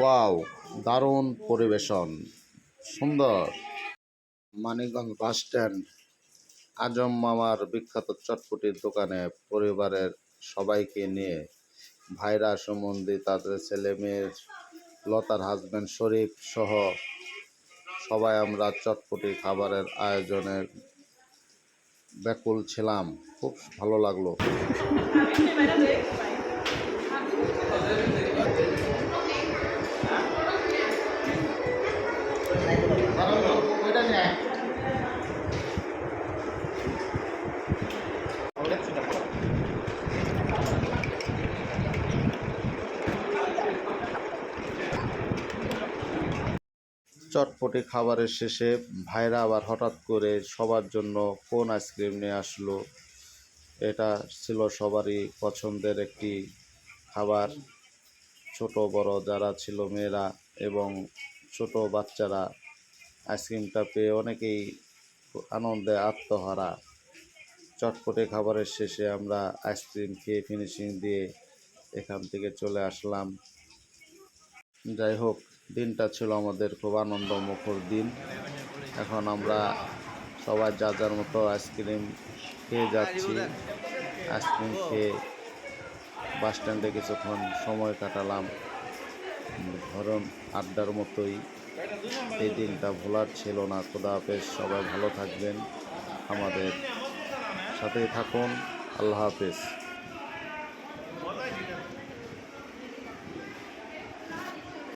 Wow, দারুণ পরিবেশন, সুন্দর। মানিকগঞ্জ বাস স্ট্যান্ড, আজম মামার বিখ্যাত চটপটির দোকানে পরিবারের সবাইকে নিয়ে ভাইরা সম্বন্ধে তাদের ছেলে মেয়ের, লতার হাজব্যান্ড শরীফ সহ সবাই আমরা চটপটি খাবারের আয়োজনে ব্যাকুল ছিলাম। খুব ভালো লাগল। চটপটি খাবারের শেষে ভাইরা আবার হঠাৎ করে সবার জন্য কোন আইসক্রিম নিয়ে আসলো, এটা ছিল সবারই পছন্দের একটি খাবার। ছোট বড় যারা ছিল মেয়েরা এবং ছোট বাচ্চারা আইসক্রিমটা পেয়ে অনেকেই আনন্দে আত্মহারা। চটপটে খাবারের শেষে আমরা আইসক্রিম খেয়ে ফিনিশিং দিয়ে এখান থেকে চলে আসলাম। যাই হোক, দিনটা ছিল আমাদের খুব আনন্দমুখর দিন। এখন আমরা সবাই যা যার মতো আইসক্রিম খেয়ে যাচ্ছি। আইসক্রিম খেয়ে বাস স্ট্যান্ডে কিছুক্ষণ সময় কাটালাম। ধরুন আড্ডার মতোই। এই দিনটা ভোলার ছিল না। খোদা হাফেজ, সবাই ভালো থাকবেন। আমাদের সাথেই থাকুন। আল্লাহ হাফেজ।